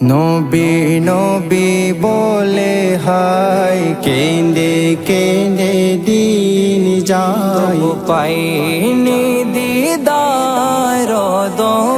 নবী নবী বলে হাই কেন্দে কেন্দে দিন যায়। পাইনি দিদার দমে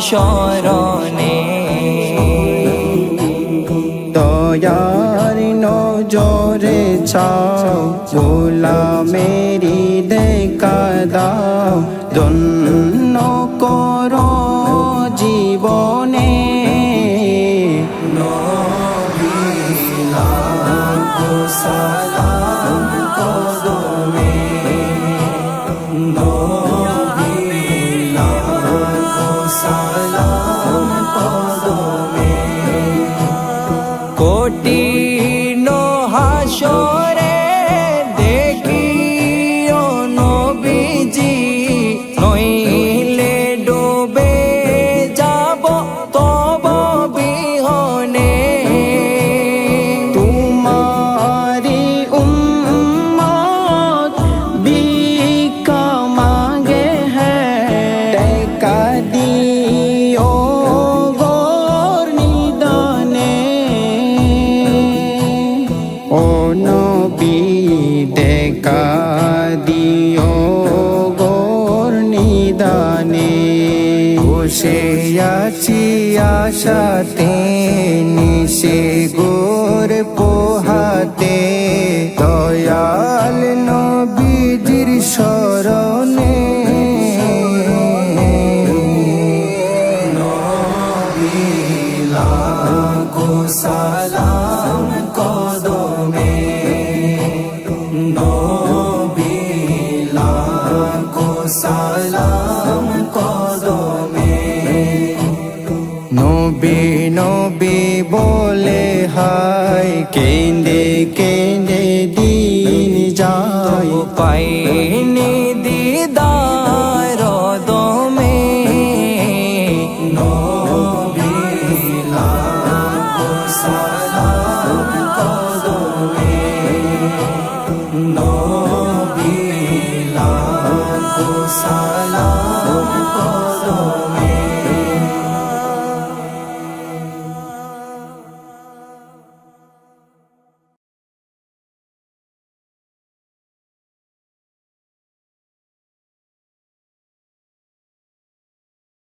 স্মরণে। দয়ার নজরে ছাও গোলামেরি দেখা দাও দন্য করো জীবনে। সালাম। নবী দেখা দিও গোর নিদানে। বসে আছি আশাতে, নিশে গোর পোহাতে। দয়াল নবীজির শরণে। সালাম কদমে সালাম কদমে। নবী নবী বলে হাই কেন্দে কেন্দে দিন যায় পাইনি।